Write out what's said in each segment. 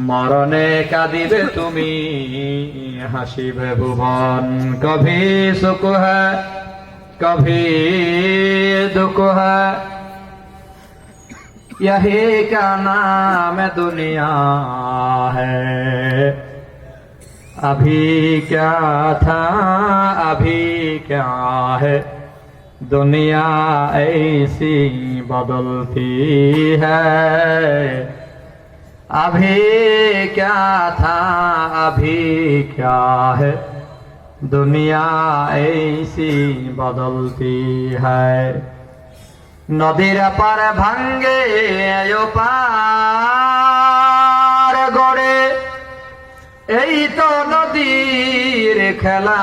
মরণে কাঁদিবে তুমি হাসিবে ভুবন কভি সুখ হ্যায় কভি দুঃখ হ্যায় यही का नाम दुनिया है अभी क्या था अभी क्या है दुनिया ऐसी बदलती है अभी क्या था अभी क्या है दुनिया ऐसी बदलती है নদীর পার ভাঙ্গে ও পার গড়ে এই তো নদীর খেলা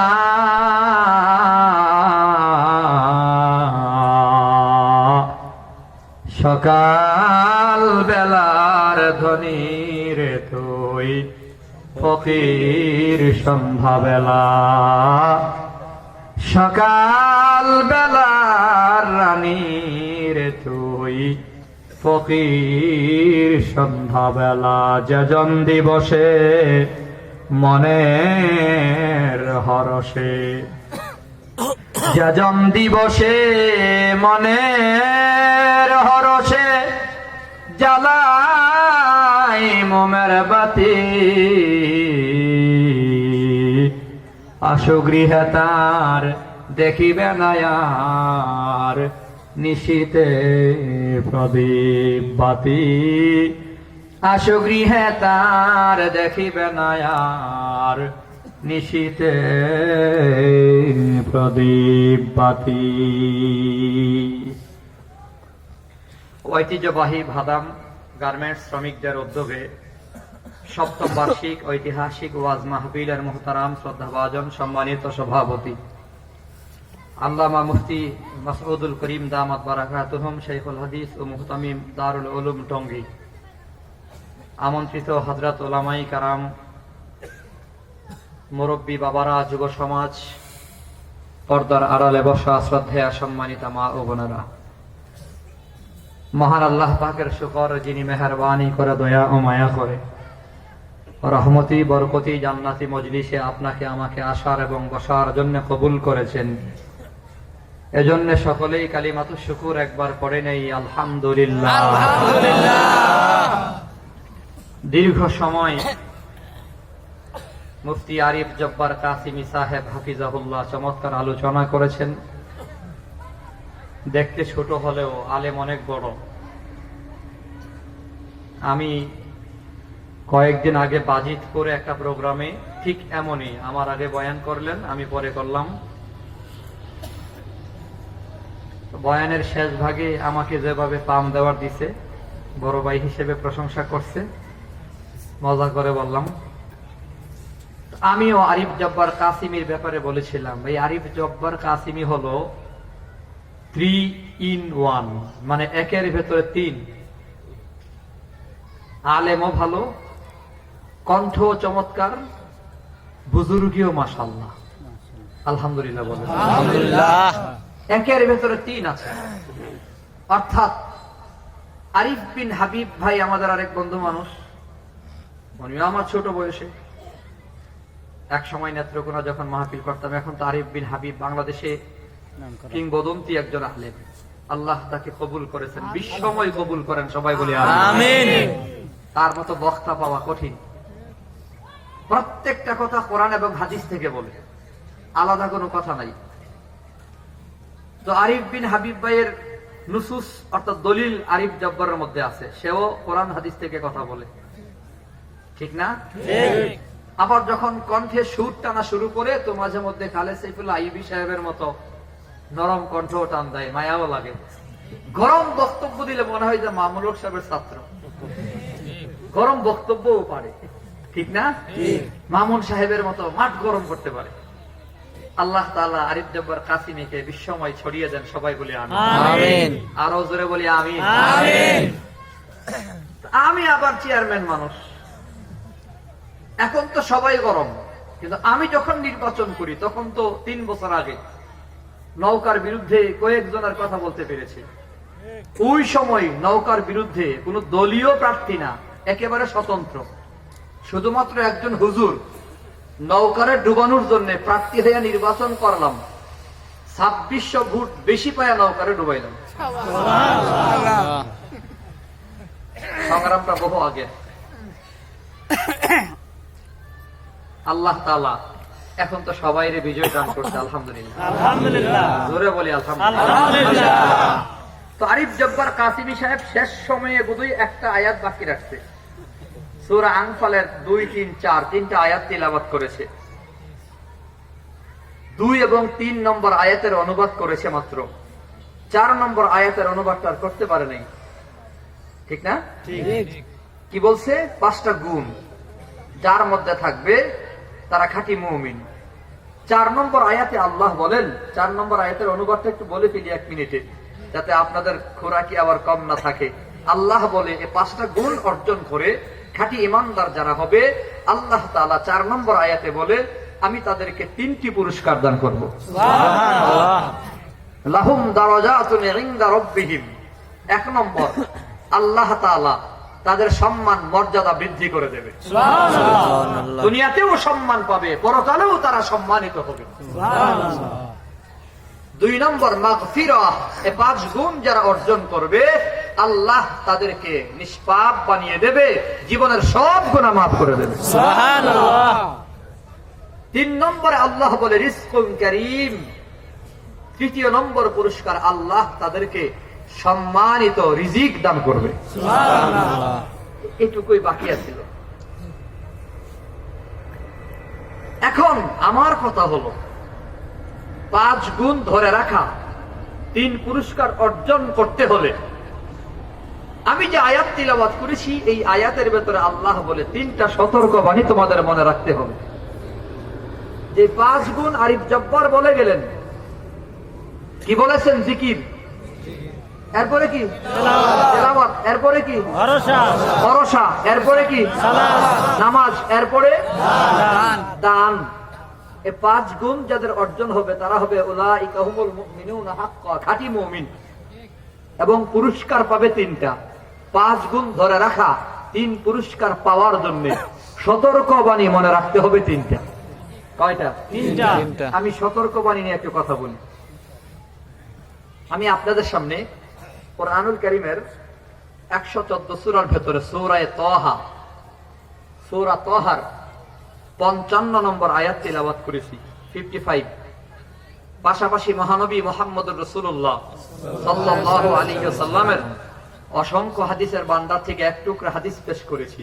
সকাল বেলার ধনির তুই, ফকির সন্ধ্যাবেলা সকাল বেলার রানীর তুই, ফকির সন্ধ্যাবেলা যজন দিবসে মনের হরসে যজন দিবসে মনের মোমের বাতি আসো গৃহে তার, দেখিবে নায়ার নিশীতে প্রদীপ বাতি আসো গৃহে তার, দেখিবে নায়ার নিশীতে প্রদীপ বাতি ঐতিহ্যবাহী ভাদাম গার্মেন্টস শ্রমিকদের উদ্যোগে সপ্তম বার্ষিক ঐতিহাসিক ওয়াজ মাহফিলের মোহতারাম শ্রদ্ধাভাজন সম্মানিত সভাপতি। আল্লামা মুফতি মাসউদুল করিম দামাত বারাকাতুহম শেখুল হাদিস ও মুহতামিম দারুল উলুম টঙ্গী। আমন্ত্রিত হজরত ওলামাই কারাম, মুরব্বী বাবারা যুব সমাজ পর্দার আড়ালে বসা শ্রদ্ধেয়া সম্মানিতা মা ও বোনেরা। মহান আল্লাহ পাকের শুকর যিনি মেহরবানি করে দয়া ও মায়া করে। রহমতি বরকতি জান্নাতি মজলিসে আপনাকে আমাকে আসার এবং বসার জন্য কবুল করেছেন। এজন্য সকলেই কালিমাতু শুকুর একবার পড়ে নেই আলহামদুলিল্লাহ। দীর্ঘ সময় মুফতি আরিফ জব্বার কাসিমি সাহেব হাফিজাহুল্লাহ চমৎকার আলোচনা করেছেন। দেখতে ছোট হলেও আলেম অনেক বড়। আমি কয়েকদিন আগে বাজিত করে একটা প্রোগ্রামে, ঠিক এমনই আমার আগে বয়ান করলেন, আমি পরে করলাম। বয়ানের শেষ ভাগে আমাকে যেভাবে পাম দেওয়ার দিছে, বড় ভাই হিসেবে প্রশংসা করছে, মজা করে বললাম। আমিও আরিফ জব্বার কাসিমির ব্যাপারে বলেছিলাম এই আরিফ জব্বার কাসিমি হলো থ্রি ইন ওয়ান মানে একের ভেতরে তিন। আলেমও ভালো কণ্ঠ চমৎকার বুজুর্গিও মাসাল্লাহ আলহামদুলিল্লাহ বলে একের ভেতরে তিন আছে। অর্থাৎ আরিফ বিন হাবিব ভাই আমাদের আরেক বন্ধু মানুষ। উনিও আমার ছোট বয়সে। এক সময় নেত্রকোনা যখন মাহফিল করতাম এখন তো আরিফ বিন হাবিব বাংলাদেশে কিংবদন্তি একজন আলেম। আল্লাহ তাকে কবুল করেছেন বিশ্বময় কবুল করেন সবাই বলি তার মতো বক্তা পাওয়া কঠিন। প্রত্যেকটা কথা কোরআন এবং হাদিস থেকে বলে। আলাদা কোনো কথা নাই। তো আরিফ বিন হাবিব ভাইয়ের নুসুস অর্থাৎ দলিল আরিফ জব্বরের মধ্যে আছে। সেও কোরআন হাদিস থেকে কথা বলে। ঠিক না? আবার যখন কণ্ঠে সুর টানা শুরু করে তো মাঝে মধ্যে খালে সাইফুল্লাহ আইবি সাহেবের মতো নরম কণ্ঠ টান দেয় মায়াও লাগে। গরম বক্তব্য দিলে মনে হয় যে মামুলক সাহেবের ছাত্র। গরম বক্তব্যও পারে। ঠিক না? মামুন সাহেবের মতো মাঠ গরম করতে পারে। আল্লাহ তাআলা আরিফ জব্বার কাসিমিকে বিশ্বময় ছড়িয়ে দেন সবাই বলি আমি আমিন। আরও জোরে বলি আমি আমি আবার চেয়ারম্যান মানুষ। এখন তো সবাই গরম। কিন্তু আমি যখন নির্বাচন করি তখন তো তিন বছর আগে নৌকার বিরুদ্ধে কয়েকজনের কথা বলতে পেরেছি। ওই সময় নৌকার বিরুদ্ধে কোনো দলীয় প্রার্থী না, একেবারে স্বতন্ত্র। শুধুমাত্র একজন হুজুর। নৌকারে ডুবানোর জন্য প্রার্থী হয়ে নির্বাচন করলাম। ছাব্বিশশো ভোট বেশি পায়া নৌকারে ডুবাইলাম। সংগ্রামটা বহু আগে। আল্লাহ তালা এখন তো সবাই রে বিজয় দান করছে আলহামদুলিল্লাহ। আলহামদুলিল্লাহ। জোরে বলি আলহামদুলিল্লাহ। আলহামদুলিল্লাহ। তো আরিফ জব্বার কাসিমি সাহেব শেষ সময়ে বোধহয় একটা আয়াত বাকি রাখছে। সুরা আংফালের দুই তিন চার তিনটা আয়াত তিলাবাত করেছে। দুই এবং তিন নম্বর আয়াতের অনুবাদ করেছে মাত্র। চার নম্বর আয়াতের অনুবাদটা আর করতে পারে নাই। ঠিক না? কি বলছে? পাঁচটা গুণ। যার মধ্যে থাকবে তারা খাঁটি মুমিন। চার নম্বর আয়াতে আল্লাহ বলেন, চার নম্বর আয়াতের অনুবাদটা একটু বলে ফেলি এক মিনিটে, যাতে আপনাদের খোরাকি আবার কম না থাকে। আল্লাহ বলে, এ পাঁচটা গুণ অর্জন করে খাঁটি ইমানদার যারা হবে, আল্লাহ তাআলা চার নম্বর আয়াতে বলে, আমি তাদেরকে তিনটি পুরস্কার দান করব। লাহুম রাব্বিহিম। এক নম্বর, আল্লাহ তাআলা তাদের সম্মান মর্যাদা বৃদ্ধি করে দেবে। দুনিয়াতেও সম্মান পাবে পরকালেও তারা সম্মানিত হবে। দুই নম্বর মাগফিরা এ পাঁচ গুণ যারা অর্জন করবে আল্লাহ তাদেরকে নিষ্পাপ বানিয়ে দেবে জীবনের সব গুণা মাফ করে দেবে। তিন নম্বরে আল্লাহ বলে রিস্কুন করিম। তৃতীয় নম্বর পুরস্কার আল্লাহ তাদেরকে সম্মানিত রিজিক দান করবে। এটুকুই বাকি আছিল এখন আমার কথা হলো পাঁচ গুণ ধরে রাখা তিন পুরস্কার অর্জন করতে হলে আমি যে আয়াত তিলাবাত করেছি এই আয়াতের ভেতরে আল্লাহ বলে তিনটা সতর্ক বাণী তোমাদের মনে রাখতে হবে। যে পাঁচ গুণ আরিফ জব্বার বলে গেলেন কি বলেছেন জিকির? এরপরে কি? তেলাওয়াত, এরপরে কি? ভরসা। ভরসা। এরপরে কি? নামাজ। এরপরে? দান। এ পাঁচ গুণ যাদের অর্জন হবে তারা হবে উলাইকাহুমুল মুমিনুনা হাক্কা খাঁটি মুমিন। এবং পুরস্কার পাবে তিনটা। পাঁচ গুণ ধরে রাখা তিন পুরস্কার পাওয়ার জন্য সতর্ক বাণী মনে রাখতে হবে তিনটা। কয়টা? তিনটা। আমি সতর্ক বাণী নিয়ে একটু কথা বলি। আমি আপনাদের সামনে কোরআনুল করিমের একশো চোদ্দ সুরার ভেতরে সৌরায় তহা, সৌরা তহার পঞ্চান্ন নম্বর আয়াত করেছি ফিফটি ফাইভ পাশাপাশি মহানবী মোহাম্মদ রসুল্লাহ সাল্লাহ আলী সাল্লামের অসংখ্য হাদিসের বান্দার থেকে এক টুকরা হাদিস পেশ করেছি।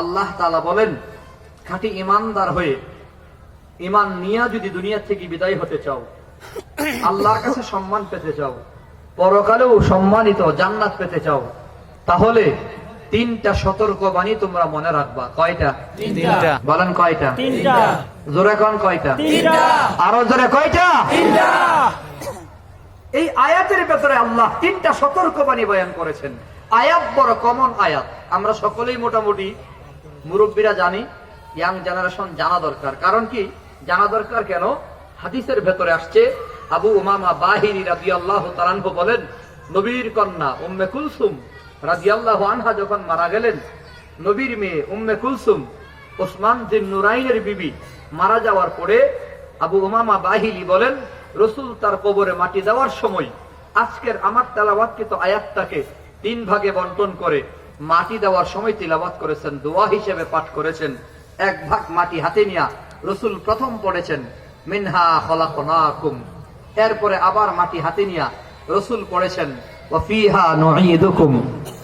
আল্লাহ তালা বলেন, খাঁটি ইমানদার হয়ে ইমান নিয়া যদি দুনিয়া থেকে বিদায় হতে চাও, আল্লাহর কাছে সম্মান পেতে চাও পরকালেও সম্মানিত জান্নাত পেতে চাও তাহলে তিনটা সতর্ক বাণী তোমরা মনে রাখবা। কয়টা? বলেন কয়টা? জোরে কোন কয়টা? আরও জোরে কয়টা? এই আয়াতের ভেতরে আল্লাহ তিনটা সতর্ক বাণী বয়ান করেছেন। আয়াত বড় কমন আয়াত। আমরা সকলেই মোটামুটি মুরব্বীরা জানি ইয়াং জেনারেশন জানা দরকার। কারণ কি? জানা দরকার কেন? হাদিসের ভেতরে আসছে আবু উমামা বাহিনী রাজি আল্লাহ তালানহ বলেন, নবীর কন্যা উম্মে কুলসুম রাজি আল্লাহ আনহা যখন মারা গেলেন, নবীর মেয়ে উম্মে কুলসুম ওসমান জিন নুরাইনের বিবি মারা যাওয়ার পরে আবু উমামা বাহিলি বলেন, রসুল তার কবরে মাটি দেওয়ার সময় আজকের আমার তেলাবাতকৃত আয়াতটাকে তিন ভাগে বন্টন করে মাটি দেওয়ার সময় তিলাবাত করেছেন, দোয়া হিসেবে পাঠ করেছেন। এক ভাগ মাটি হাতে নিয়া রসুল প্রথম পড়েছেন, মিনহা খলাকুম এরপরে আবার মাটি হাতে নিয়া রসুল পড়েছেন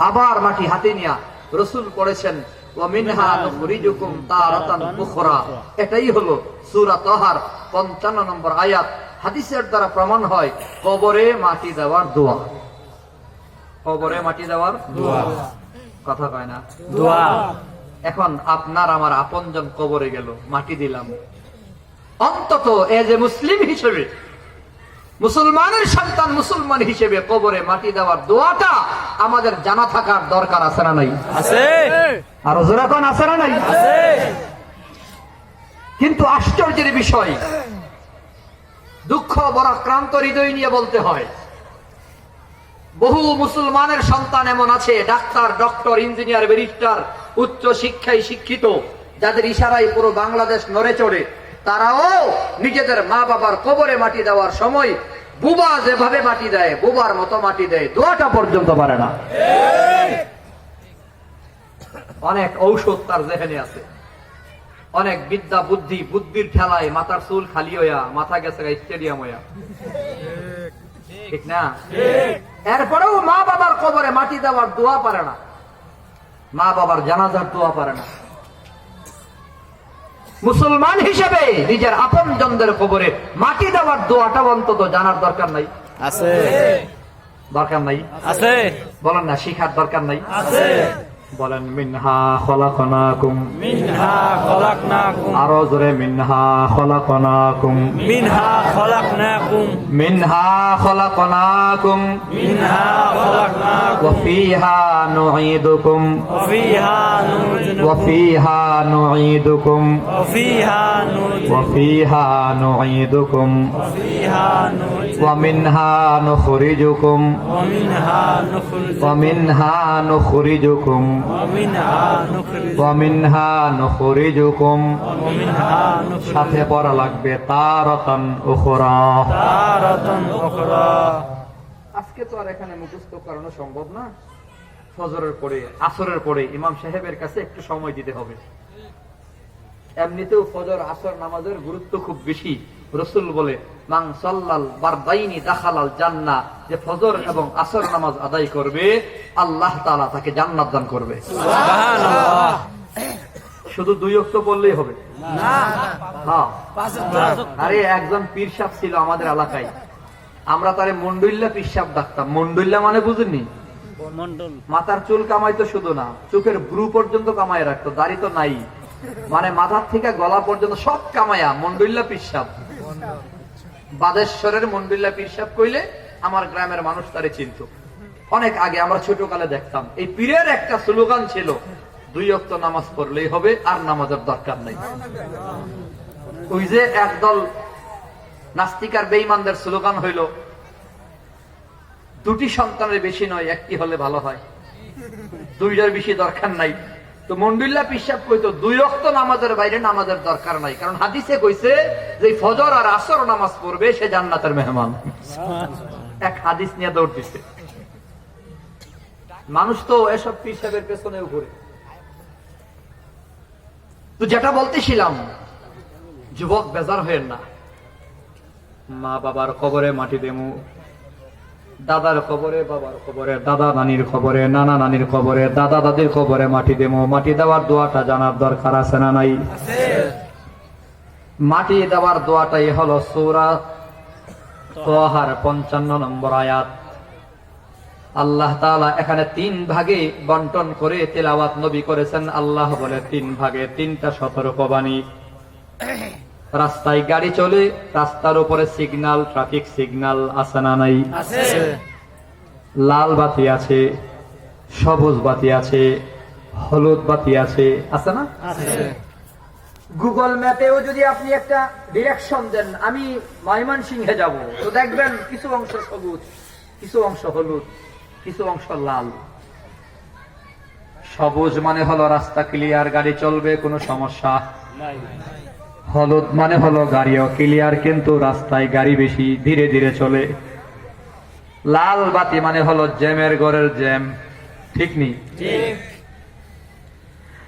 আবার মাটি হাতে নিয়া রসুল পড়েছেন ওয়ামিনহা নুখরিজুকুম তারাতান উখরা। এটাই হলো সূরা তাহার 55 নম্বর আয়াত। হাদিসের দ্বারা প্রমাণ হয় কবরে মাটি দেওয়ার দোয়া। কবরে মাটি দেওয়ার দোয়া। কথা কয় না? দোয়া। এখন আপনার আমার আপনজন কবরে গেল মাটি দিলাম। অন্তত এজ এ মুসলিম হিসেবে মুসলমানের সন্তান মুসলমান হিসেবে কবরে মাটি দেওয়ার দোয়াটা আমাদের জানা থাকার দরকার আছে না নাই? আছে। আর জোরাখন আছে না নাই? আছে। কিন্তু আশ্চর্যের বিষয় দুঃখ বড় ক্রান্ত হৃদয় নিয়ে বলতে হয় বহু মুসলমানের সন্তান এমন আছে ডাক্তার ডক্টর ইঞ্জিনিয়ার ব্যারিস্টার উচ্চ শিক্ষায় শিক্ষিত যাদের ইশারায় পুরো বাংলাদেশ নড়ে চড়ে। তারাও নিজেদের মা বাবার কবরে মাটি দেওয়ার সময় বুবা যেভাবে মাটি দেয়, বুবার মতো মাটি দেয়, দোয়াটা পর্যন্ত পারে না। অনেক ঔষধ তার যেখানে আছে। অনেক বিদ্যা, বুদ্ধি, বুদ্ধির ঠেলায় মাথার চুল খালি হইয়া, মাথা গেছে স্টেডিয়াম হইয়া। ঠিক না? এরপরেও মা বাবার কবরে মাটি দেওয়ার দোয়া পারে না। মা বাবার জানাজার দোয়া পারে না। মুসলমান হিসেবে নিজের আপন জনদের কবরে মাটি দেওয়ার দোয়াটা অন্তত জানার দরকার নাই। আছে। দরকার নাই? আছে। বলেন না শিখার দরকার নাই? আছে। বলেন মিনহা খলাকনাকুম মিনহা খলাকনাকুম আরো জোরে মিনহা খলাকনাকুম মিনহা খলাকনাকুম মিনহা খলাকনাকুম মিনহা খলাকনাকুম وفيها نعيدكم وفيها نرجعكم وفيها نعيدكم وفيها نرجعكم وفيها نعيدكم وفيها نرجعكم ومنها نخرجكم ومنها نخرج ومنها نخرجكم ومنها نخرج ومنها نخرجكم সাথে পড়া লাগবে তার আজকে তো আর এখানে মুখস্থ করানো সম্ভব না। ফজরের পরে আসরের পরে ইমাম সাহেবের কাছে একটু সময় দিতে হবে। এমনিতেও ফজর আসর নামাজের গুরুত্ব খুব বেশি। রসুল বলে মাং সাল্লাল বারদাইনি দাখালাল জান্না যে ফজর এবং আসর নামাজ আদায় করবে আল্লাহ তাকে জান্নাত দান করবে। শুধু দুই অক্ত বললেই হবে। হ্যাঁ। আরে একজন পীর সাহ ছিল আমাদের এলাকায়। আমরা তারে মন্ডুল্লা পীর সাহ ডাকতাম। মন্ডুল্লা মানে বুঝেননি? মন্ডল মাথার চুল কামাইতো শুধু না চোখের ব্রু পর্যন্ত কামাই রাখতো দাড়ি তো নাই। মানে মাথার থেকে গলা পর্যন্ত সব কামায়া মন্ডুল্লা পিসাব বাদেশ্বরের মন্ডুল্লা পিসাব কইলে আমার গ্রামের মানুষ তারে চিনত। অনেক আগে আমরা ছোটকালে দেখতাম। এই পীরের একটা স্লোগান ছিল দুই অক্ত নামাজ পড়লেই হবে, আর নামাজের দরকার নাই। ওই যে একদল নাস্তিকার বেইমানদের স্লোগান হইল, দুটি সন্তানের বেশি নয়, একটি হলে ভালো হয়। দুইটার বেশি দরকার নাই। তো মন্ডুল্লা পিসাব কইতো, দুই রক্ত নামাজের বাইরে নামাজের দরকার নাই। কারণ হাদিসে কইছে যে ফজর আর আসর নামাজ পড়বে, সে জান্নাতের মেহমান। এক হাদিস নিয়ে দৌড় দিছে। মানুষ তো এসব পিসাবের পেছনেও ঘুরে তো যেটা বলতেছিলাম যুবক বেজার হয়েন না। মা বাবার কবরে মাটি দেমু দাদার খবরে বাবার খবরে দাদা নানির খবরে নানা নানির খবরে দাদা দাদির খবরে মাটি দেবো মাটি দেওয়ার দোয়াটা জানার দরকার আছে না নাই? মাটি দেওয়ার দোয়াটাই হলো সৌরা তোহার পঞ্চান্ন নম্বর আয়াত। আল্লাহ তাআলা এখানে তিন ভাগে বন্টন করে তেলাওয়াত নবী করেছেন। আল্লাহ বলে তিন ভাগে তিনটা সতর্কবাণী রাস্তায় গাড়ি চলে রাস্তার উপরে সিগনাল ট্রাফিক সিগনাল আছে না নাই? লাল বাতি আছে সবুজ বাতি আছে হলুদ বাতি আছে আছে না? গুগল ম্যাপেও যদি আপনি একটা ডিরেকশন দেন আমি ময়মন সিংহে যাব। তো দেখবেন কিছু অংশ সবুজ কিছু অংশ হলুদ। কিছু অংশ লাল। সবুজ মানে হলো রাস্তা ক্লিয়ার গাড়ি চলবে কোনো সমস্যা। নাই হলুদ মানে হলো গাড়িও ক্লিয়ার কিন্তু রাস্তায় গাড়ি বেশি ধীরে ধীরে চলে। লাল বাতি মানে হলো জ্যামের ঘরের জ্যাম। ঠিক নেই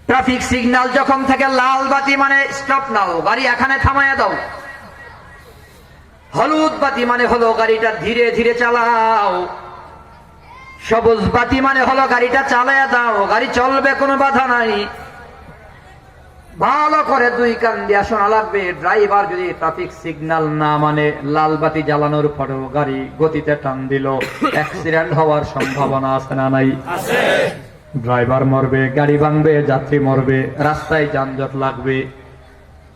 ট্রাফিক সিগন্যাল যখন থেকে লাল বাতি মানে স্টপ নাও গাড়ি এখানে থামায়া দাও। হলুদ বাতি মানে হলো গাড়িটা ধীরে ধীরে চালাও। সবুজ বাতি মানে হলো গাড়িটা চালায়া দাও গাড়ি চলবে কোনো বাধা নাই। ভালো করে দুই কান দিয়া শোনা লাগবে ড্রাইভার যদি ট্রাফিক সিগন্যাল না মানে লাল বাতি জ্বালানোর পরেও গাড়ি গতিতে টান দিল অ্যাক্সিডেন্ট হওয়ার সম্ভাবনা আছে না নাই? ড্রাইভার মরবে গাড়ি ভাঙবে যাত্রী মরবে রাস্তায় যানজট লাগবে।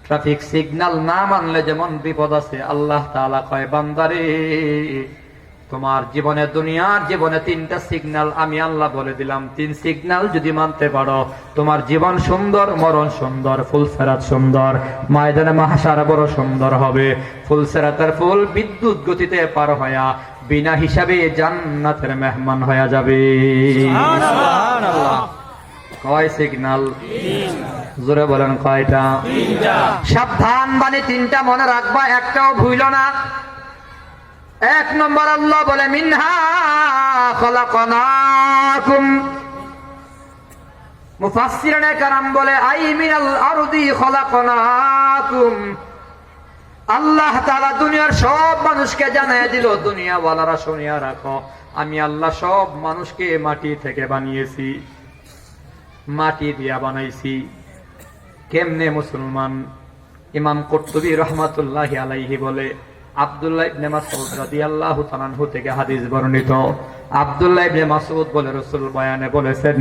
ট্রাফিক সিগন্যাল না মানলে যেমন বিপদ আছে আল্লাহ তাআলা কয় বান্দারে তোমার জীবনে দুনিয়ার জীবনে তিনটা সিগন্যাল আমি আল্লাহ বলে দিলাম। তিন সিগন্যাল যদি মানতে পারো তোমার জীবন সুন্দর মরণ সুন্দর ফুল সেরাত সুন্দর ময়দানে মাহাসারা বড় সুন্দর হবে। ফুল সেরাতের ফুল বিদ্যুৎ গতিতে পার হয়া বিনা হিসাবে জান্নাতের মেহমান হয়া যাবে। সুবহানাল্লাহ। কয় সিগনাল জোরে বলেন কয়টা? সাবধান বাণী তিনটা মনে রাখবা একটাও ভুইল না। এক নম্বর আল্লাহ বলে, মিনহা কারাম বলে, আই মিনাল আরদি খলাকনাকুম। আল্লাহ তাআলা দুনিয়ার সব মানুষকে জানায় দিল দুনিয়া ওয়ালারা শুনিয়া রাখো, আমি আল্লাহ সব মানুষকে মাটি থেকে বানিয়েছি, মাটি দিয়া বানাইছি। কেমনে মুসলমান? ইমাম কর্তুবী রহমাতুল্লাহ আলাইহি বলে আব্দুল্লাহ ইবনে মাসউদ রাদিয়াল্লাহু তাআলা থেকে হাদিস বর্ণিত। আব্দুল্লাহ ইবনে মাসউদ বলে রাসূল বয়ানে বলেছেন,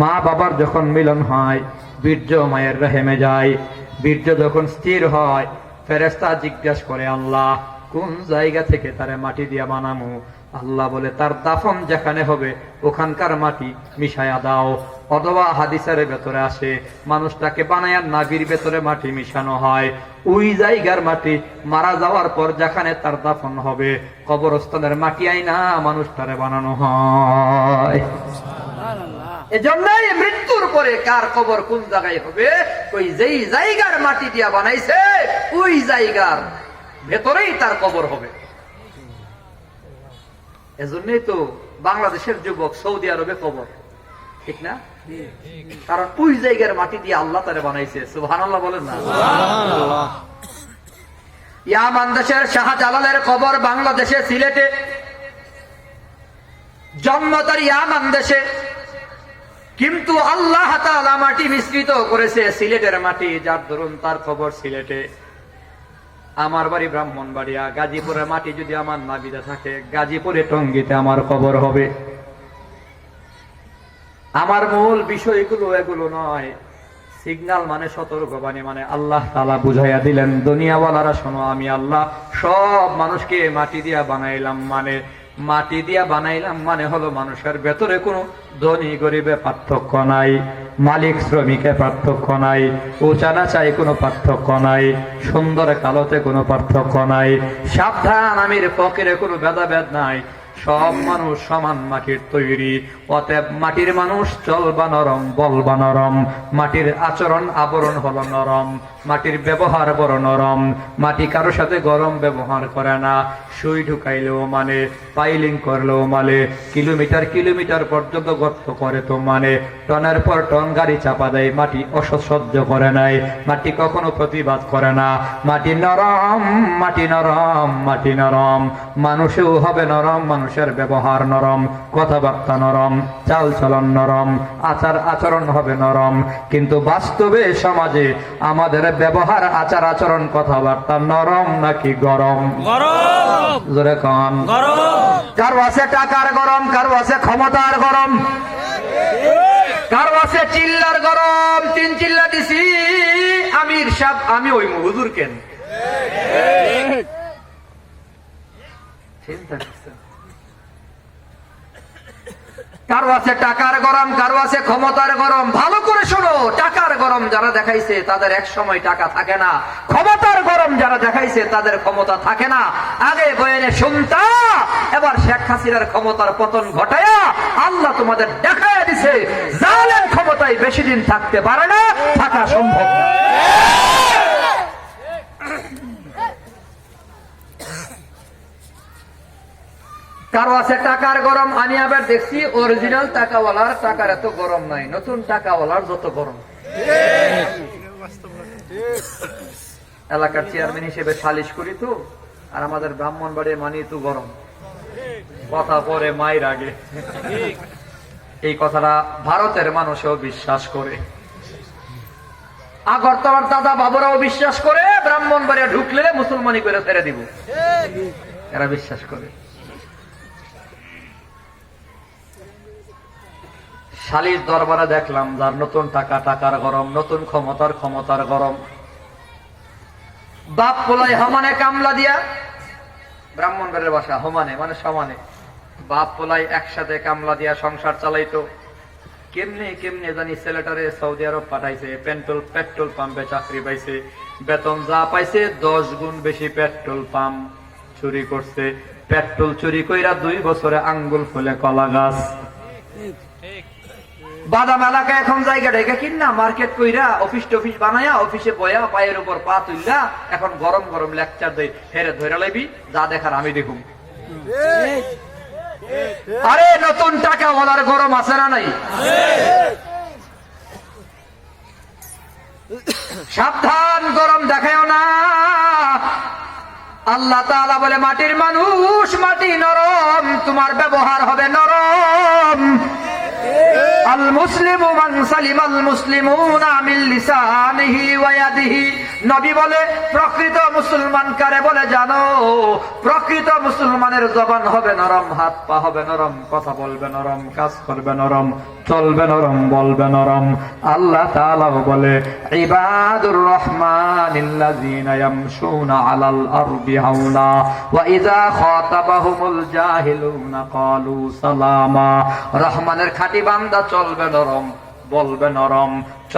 মা বাবার যখন মিলন হয়, বীর্য মায়ের রহেমে যায়। বীর্য যখন স্থির হয়, ফেরেশতা জিজ্ঞাসা করে, আল্লাহ, কোন জায়গা থেকে তারে মাটি দিয়ে বানামু? আল্লাহ বলে, তার দাফন যেখানে হবে, ওখানকার মাটি মিশায়া দাও। অথবা হাদিসের ভেতরে আসে, মানুষটাকে বানায়া নাবির ভেতরে মাটি মিশানো হয়। ওই জায়গার মাটি মারা যাওয়ার পর যেখানে তার দাফন হবে, কবরস্থানের মাটি আইনা মানুষটারে বানানো হয়। এজন্যই মৃত্যুর পরে কার কবর কোন জায়গায় হবে, ওই যেই জায়গার মাটি দিয়া বানাইছে, ওই জায়গার ভেতরেই তার কবর হবে। এজন্যই তো বাংলাদেশের যুবক সৌদি আরবে কবর। ঠিক না? কারণ ওই জায়গার মাটি দিয়ে আল্লাহ তারে বানাইছে সুহান আল্লাহ বলেন না? ইয়ামান দেশের শাহজালালের কবর বাংলাদেশে সিলেটে। জন্ম তার ইয়ামান দেশে। কিন্তু আল্লাহ মাটি মিশ্রিত করেছে সিলেটের মাটি যার ধরুন তার খবর সিলেটে। আমার বাড়ি ব্রাহ্মণবাড়িয়া। গাজীপুরের মাটি যদি আমার নাবিদা থাকে, গাজীপুরে টঙ্গিতে আমার খবর হবে। আমার মূল বিষয়গুলো এগুলো নয়। সিগনাল মানে সতর্কবাণী মানে আল্লাহ তালা বুঝাইয়া দিলেন, দুনিয়াওয়ালারা শোনো, আমি আল্লাহ সব মানুষকে মাটি দিয়া বানাইলাম মানে মাটি দিয়া বানাইলাম মানে হলো মানুষের ভেতরে কোনো ধনী গরিবে পার্থক্য নাই, মালিক শ্রমিকে পার্থক্য নাই উচানা চাই কোনো পার্থক্য নাই, সুন্দর কালোতে কোনো পার্থক্য নাই, সাবধান আমির ফকিরে কোনো ভেদাভেদ নাই। সব মানুষ সমান মাটির তৈরি। অতএব মাটির মানুষ চলবা নরম, বলবা নরম। মাটির আচরণ আবরণ হলো নরম। মাটির ব্যবহার বড় নরম। মাটি কারও সাথে গরম ব্যবহার করে না। সুই ঢুকাইলেও মানে পাইলিং করলেও মানে। কিলোমিটার কিলোমিটার পর্যন্ত গর্ত করে তো মানে। টনের পর টন গাড়ি চাপা দেয়, মাটি অসহ্য করে নাই। মাটি কখনো প্রতিবাদ করে না। মাটি নরম মাটি নরম মাটি নরম। মানুষেও হবে নরম মানুষের ব্যবহার নরম কথাবার্তা নরম চাল চলন নরম আচার আচরণ হবে নরম। কিন্তু বাস্তবে সমাজে আমাদের ব্যবহার আচার আচরণ কথাবার্তা নরম নাকি গরম? গরম! জোরে কন। কারও আছে টাকার গরম কারও আছে ক্ষমতার গরম। কারও আছে চিল্লার গরম তিন চিল্লা দিছি। আমির সাহ আমি ওই হুজুর কেন চিন্তা। কারও আছে টাকার গরম, কারও আছে ক্ষমতার গরম। ভালো করে শোনো, টাকার গরম যারা দেখাইছে, তাদের এক সময় টাকা থাকে না। ক্ষমতার গরম যারা দেখাইছে, তাদের ক্ষমতা থাকে না। আগে বয়ানে শুনতা, এবার শেখ হাসিনার ক্ষমতার পতন ঘটায়া আল্লাহ তোমাদের দেখায় দিছে। জালেম ক্ষমতায় বেশি দিন থাকতে পারে না, থাকা সম্ভব না। কারও আছে টাকার গরম, আমি আবার দেখছি অরিজিনাল টাকাওয়ালার টাকার এত গরম নাই। নতুন টাকাওয়ালার যত গরম। এলাকার চেয়ারম্যান হিসেবে সালিশ করি তো, আর আমাদের ব্রাহ্মণ বাড়ির মানি তো গরম। কথা পরে মায়ের আগে। এই কথাটা ভারতের মানুষও বিশ্বাস করে। আগরতলার দাদা বাবুরাও বিশ্বাস করে ব্রাহ্মণ বাড়ি ঢুকলে মুসলমানি করে ছেড়ে দিব। এরা বিশ্বাস করে। শালির দরবারে দেখলাম যার নতুন টাকা টাকার গরম, নতুন ক্ষমতার ক্ষমতার গরম। বাপ পোলাই হমানে কামলা দিয়া ব্রাহ্মণবাড়ির বাসা, হমানে মানে সমানে। বাপ পোলাই একসাথে কামলা দিয়া সংসার চালাইতো। কেমনে কেমনে জানি ছেলেটারে সৌদি আরব পাঠাইছে, পেট্রোল পেট্রোল পাম্পে চাকরি পাইছে, বেতন যা পাইছে, দশ গুণ বেশি পেট্রোল পাম্প চুরি করছে। পেট্রোল চুরি কইরা দুই বছরে আঙ্গুল ফুলে কলা গাছ। বাদাম এলাকায় এখন জায়গা ঢেকে কিনা মার্কেট কইরা অফিস টফিস বানায়া, অফিসে বয়া, পায়ের উপর পা তুললা এখন গরম গরম লেকচার দেয় হেরে ধরে লাইবি, যা দেখার আমি দেখুম। আরে, নতুন টাকা বলার গরম আছে না নাই? সাবধান গরম দেখাও না। আল্লাহ তালা বলে, মাটির মানুষ মাটি নরম, তোমার ব্যবহার হবে নরম। আল মুসলিমু মান সালিমাল মুসলিমুনা মিন লিসানিহি ওয়া ইয়াদিহি নবী বলে, প্রকৃত মুসলমান কারে বলে জানো? প্রকৃত মুসলমানের জবান হবে নরম, হাত পা হবে নরম, কথা বলবে নরম, কাজ করবে নরম, চলবে নরম, বলবে নরম। আল্লাহ তাআলা বলে, ইবাদুর রহমানিল্লাযীনা ইয়ামশুনা আলাল আরদি হাওলা, ওয়া ইযা খাতাবাহুমুল জাহিলুনা ক্বালু সালামা। রহমানের খাঁটি বান্দা চলবে নরম, বলবে নরম